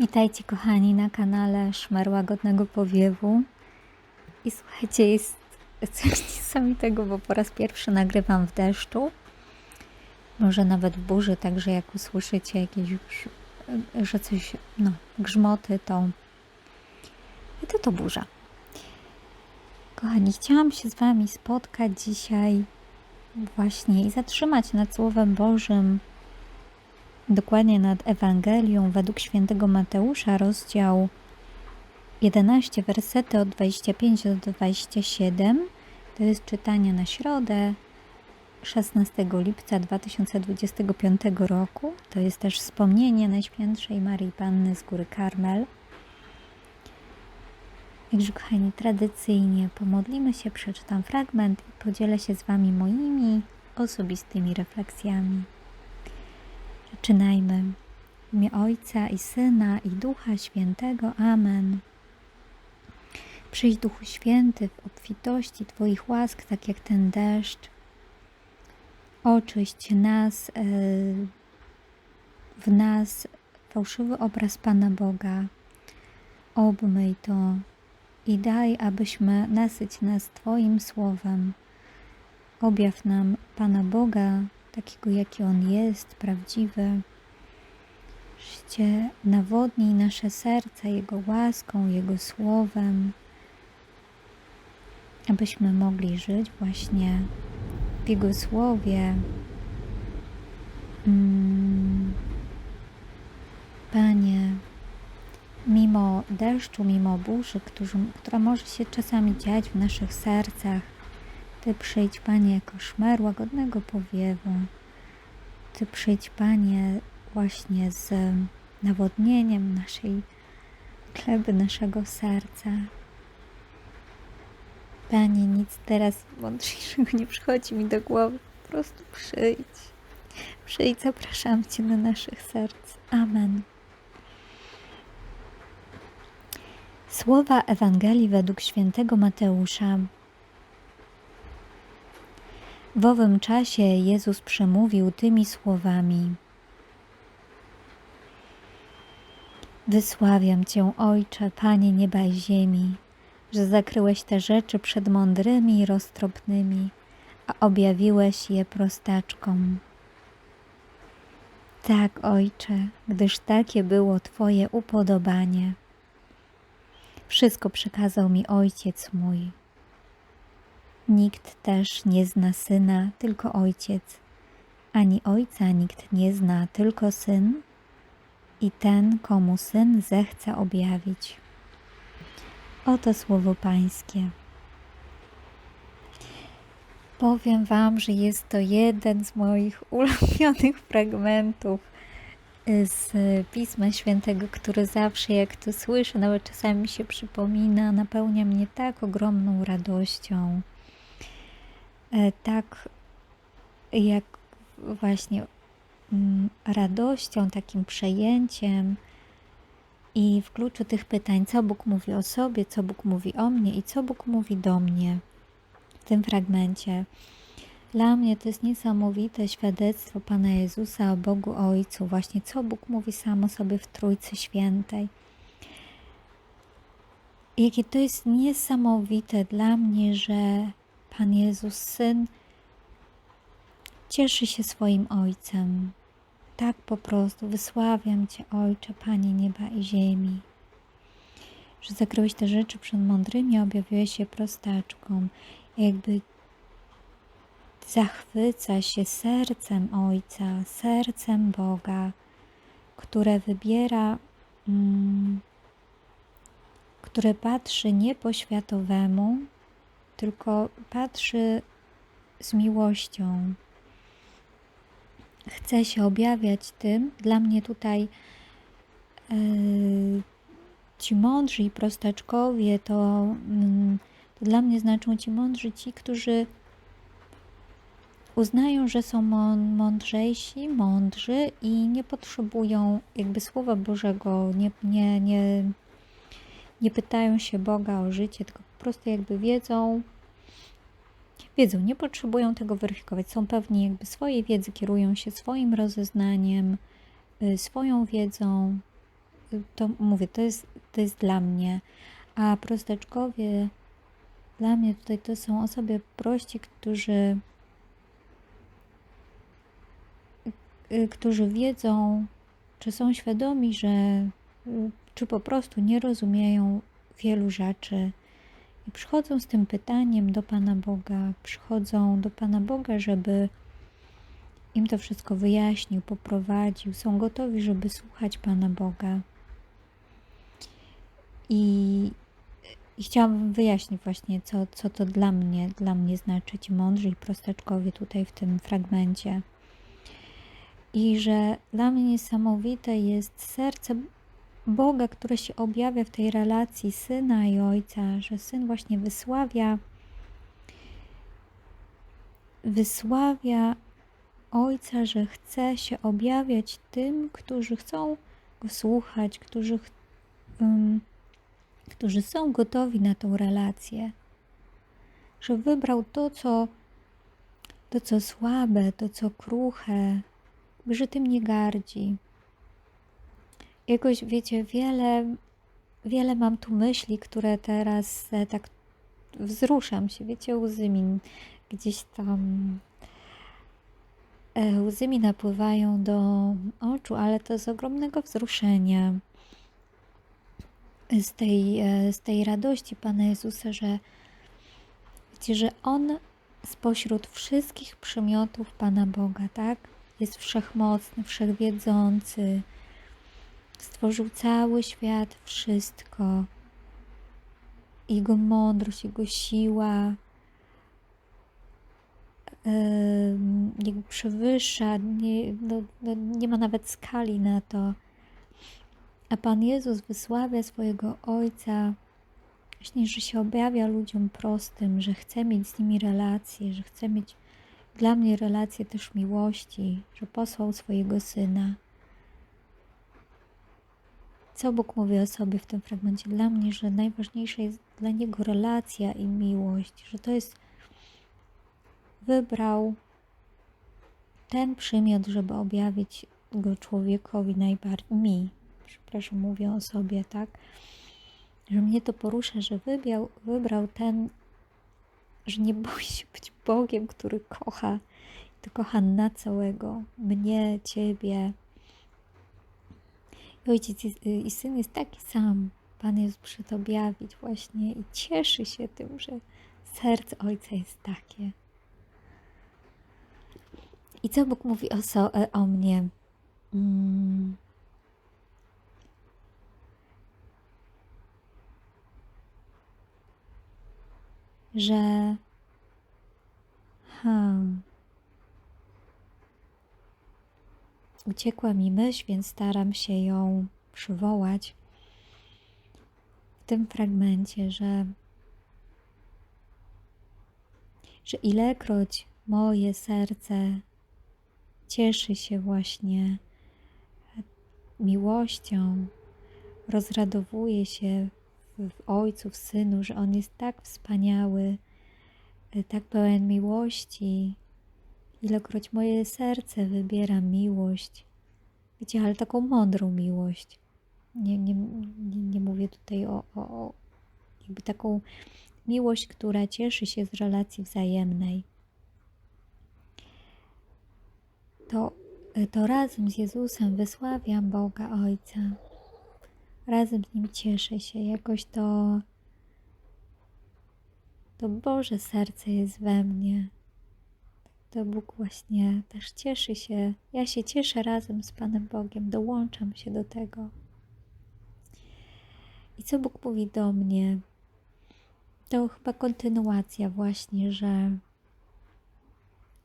Witajcie kochani na kanale Szmer Łagodnego Powiewu. I słuchajcie, jest coś niesamowitego, bo po raz pierwszy nagrywam w deszczu. Może nawet w burzy, także jak usłyszycie jakieś, że coś, no, grzmoty, to to, to burza. Kochani, chciałam się z Wami spotkać dzisiaj właśnie i zatrzymać nad Słowem Bożym dokładnie nad Ewangelią według świętego Mateusza, rozdział 11, wersety od 25 do 27. To jest czytanie na środę 16 lipca 2025 roku. To jest też wspomnienie Najświętszej Marii Panny z Góry Karmel. Także kochani, tradycyjnie pomodlimy się, przeczytam fragment i podzielę się z Wami moimi osobistymi refleksjami. Zaczynajmy. W imię Ojca i Syna i Ducha Świętego. Amen. Przyjdź Duchu Święty w obfitości Twoich łask, tak jak ten deszcz. Oczyść nas, e, w nas fałszywy obraz Pana Boga. Obmyj to i daj, abyśmy nasyć nas Twoim słowem. Objaw nam Pana Boga, takiego jaki On jest, prawdziwy. Żcie nawodnij nasze serca Jego łaską, Jego słowem, abyśmy mogli żyć właśnie w Jego słowie. Mm. Panie, mimo deszczu, mimo burzy, która może się czasami dziać w naszych sercach, Ty przyjdź, Panie, jako szmer łagodnego powiewu. Ty przyjdź, Panie, właśnie z nawodnieniem naszej gleby, naszego serca. Panie, nic teraz mądrzejszego nie przychodzi mi do głowy. Po prostu przyjdź. Przyjdź, zapraszam Cię do naszych serc. Amen. Słowa Ewangelii według świętego Mateusza. W owym czasie Jezus przemówił tymi słowami: Wysławiam Cię, Ojcze, Panie nieba i ziemi, że zakryłeś te rzeczy przed mądrymi i roztropnymi, a objawiłeś je prostaczkom. Tak, Ojcze, gdyż takie było Twoje upodobanie. Wszystko przekazał mi Ojciec mój. Nikt też nie zna syna, tylko ojciec, ani ojca nikt nie zna, tylko syn i ten, komu syn zechce objawić. Oto słowo Pańskie. Powiem Wam, że jest to jeden z moich ulubionych fragmentów z Pisma Świętego, który zawsze, jak to słyszę, nawet czasami mi się przypomina, napełnia mnie tak ogromną radością tak jak właśnie mm, radością, takim przejęciem i w kluczu tych pytań, co Bóg mówi o sobie, co Bóg mówi o mnie i co Bóg mówi do mnie w tym fragmencie. Dla mnie to jest niesamowite świadectwo Pana Jezusa o Bogu Ojcu, właśnie co Bóg mówi sam o sobie w Trójcy Świętej. Jakie to jest niesamowite dla mnie, że Pan Jezus, Syn, cieszy się swoim Ojcem. Tak po prostu wysławiam Cię, Ojcze, Panie nieba i ziemi. Że zakryłeś te rzeczy przed mądrymi, objawiłeś je prostaczkom. Jakby zachwyca się sercem Ojca, sercem Boga, które wybiera, mm, które patrzy nie po światowemu, tylko patrzy z miłością. Chce się objawiać tym. Dla mnie tutaj yy, ci mądrzy i prostaczkowie to, yy, to dla mnie znaczą ci mądrzy, ci, którzy uznają, że są mądrzejsi, mądrzy i nie potrzebują jakby Słowa Bożego, nie, nie, nie, nie pytają się Boga o życie, tylko po prostu jakby wiedzą, wiedzą, nie potrzebują tego weryfikować, są pewni jakby swojej wiedzy, kierują się swoim rozeznaniem, y, swoją wiedzą. To mówię, to jest, to jest dla mnie. A prosteczkowie, dla mnie tutaj to są osoby prości, którzy, y, którzy wiedzą, czy są świadomi, że y, czy po prostu nie rozumieją wielu rzeczy przychodzą z tym pytaniem do Pana Boga, przychodzą do Pana Boga, żeby im to wszystko wyjaśnił, poprowadził, są gotowi, żeby słuchać Pana Boga. I, i chciałabym wyjaśnić właśnie, co, co to dla mnie, dla mnie znaczy ci mądrzy i prosteczkowie tutaj w tym fragmencie. I że dla mnie niesamowite jest serce Boga, które się objawia w tej relacji syna i ojca, że syn właśnie wysławia, wysławia ojca, że chce się objawiać tym, którzy chcą go słuchać, którzy, um, którzy są gotowi na tą relację. Że wybrał to, co, to, co słabe, to, co kruche, że tym nie gardzi jakoś wiecie, wiele, wiele mam tu myśli, które teraz e, tak wzruszam się, wiecie, łzy mi gdzieś tam e, łzy mi napływają do oczu, ale to z ogromnego wzruszenia z tej, e, z tej radości Pana Jezusa, że wiecie, że On spośród wszystkich przymiotów Pana Boga, tak? Jest wszechmocny, wszechwiedzący, Stworzył cały świat, wszystko. Jego mądrość, Jego siła jakby przewyższa, nie, no, no, nie ma nawet skali na to. A Pan Jezus wysławia swojego Ojca, właśnie, że się objawia ludziom prostym, że chce mieć z nimi relacje, że chce mieć dla mnie relacje też miłości, że posłał swojego Syna co Bóg mówi o sobie w tym fragmencie. Dla mnie, że najważniejsza jest dla Niego relacja i miłość, że to jest wybrał ten przymiot, żeby objawić go człowiekowi najbardziej, mi, przepraszam, mówię o sobie, tak, że mnie to porusza, że wybrał, wybrał ten, że nie boi się być Bogiem, który kocha, to kocha na całego, mnie, Ciebie, Ojciec i Syn jest taki sam. Pan Jezus przyszedł właśnie i cieszy się tym, że serce Ojca jest takie. I co Bóg mówi o, so, e, o mnie? Mm. Że Uciekła mi myśl, więc staram się ją przywołać w tym fragmencie, że, że ilekroć moje serce cieszy się właśnie miłością, rozradowuje się w, Ojcu, w Synu, że On jest tak wspaniały, tak pełen miłości, Ilekroć moje serce wybiera miłość, wiecie, ale taką mądrą miłość. Nie, nie, nie, nie mówię tutaj o, o, o jakby taką miłość, która cieszy się z relacji wzajemnej. To, to razem z Jezusem wysławiam Boga Ojca. Razem z Nim cieszę się. Jakoś to, to Boże serce jest we mnie to Bóg właśnie też cieszy się. Ja się cieszę razem z Panem Bogiem, dołączam się do tego. I co Bóg mówi do mnie? To chyba kontynuacja właśnie, że,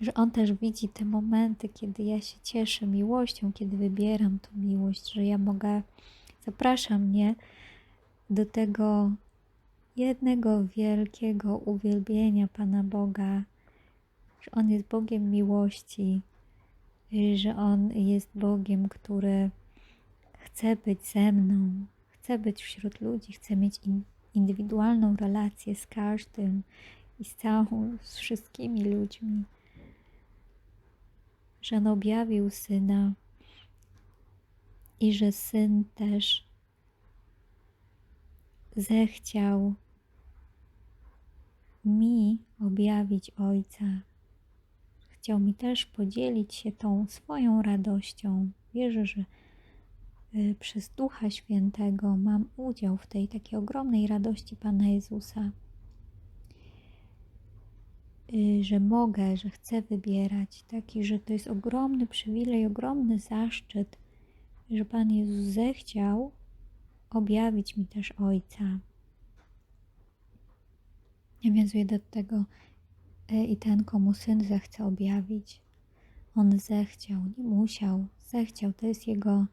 że On też widzi te momenty, kiedy ja się cieszę miłością, kiedy wybieram tą miłość, że ja mogę, zaprasza mnie do tego jednego wielkiego uwielbienia Pana Boga, że On jest Bogiem miłości, że On jest Bogiem, który chce być ze mną, chce być wśród ludzi, chce mieć indywidualną relację z każdym i z całą, z wszystkimi ludźmi. Że On objawił Syna i że syn też zechciał mi objawić Ojca. Chciał mi też podzielić się tą swoją radością. Wierzę, że y, przez Ducha Świętego mam udział w tej takiej ogromnej radości Pana Jezusa. Y, Że mogę, że chcę wybierać, taki, że to jest ogromny przywilej, ogromny zaszczyt, że Pan Jezus zechciał objawić mi też Ojca. Nawiązuje do tego i ten, komu Syn zechce objawić. On zechciał, nie musiał, zechciał. To jest Jego,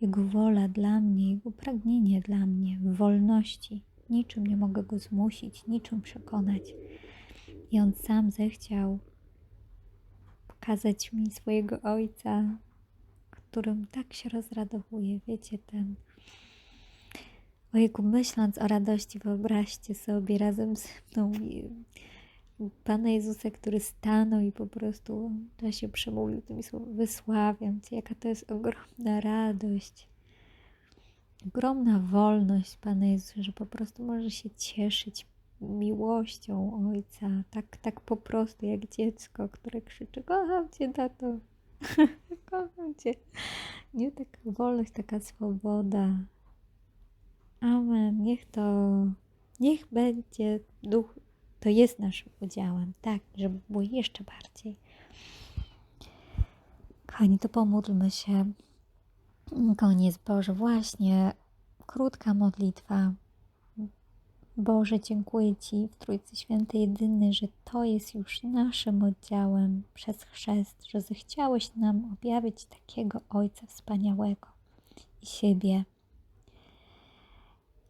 jego wola dla mnie, Jego pragnienie dla mnie wolności. Niczym nie mogę Go zmusić, niczym przekonać. I On sam zechciał pokazać mi swojego Ojca, którym tak się rozradowuje. Wiecie, ten Ojku, myśląc o radości, wyobraźcie sobie razem ze mną Pana Jezusa, który stanął i po prostu się przemówił tymi słowami, wysławiam Cię, jaka to jest ogromna radość, ogromna wolność Pana Jezusa, że po prostu może się cieszyć miłością Ojca, tak, tak po prostu jak dziecko, które krzyczy, kocham Cię, tato, kocham Cię. Nie taka wolność, taka swoboda, Amen. Niech to, niech będzie duch, to jest naszym udziałem, tak, żeby było jeszcze bardziej. Kochani, to pomódlmy się. Koniec Boże, właśnie krótka modlitwa. Boże, dziękuję Ci w Trójcy Świętej Jedyny, że to jest już naszym oddziałem przez chrzest, że zechciałeś nam objawić takiego Ojca wspaniałego i siebie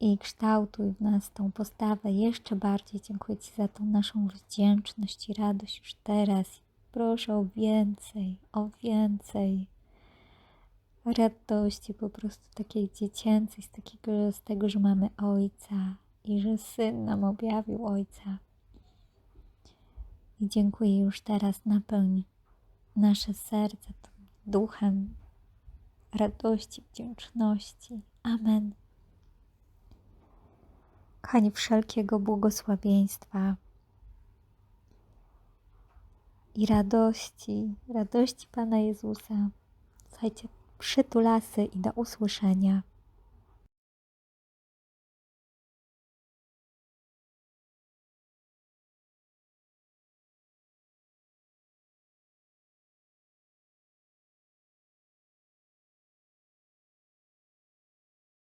i kształtuj w nas tą postawę jeszcze bardziej. Dziękuję Ci za tą naszą wdzięczność i radość już teraz. Proszę o więcej, o więcej radości, po prostu takiej dziecięcej, z, takiego, z tego, że mamy Ojca i że Syn nam objawił Ojca. I dziękuję już teraz, napełń nasze serce tym duchem radości, wdzięczności. Amen. Kochani, wszelkiego błogosławieństwa i radości, radości Pana Jezusa. Słuchajcie, przytulasy i do usłyszenia.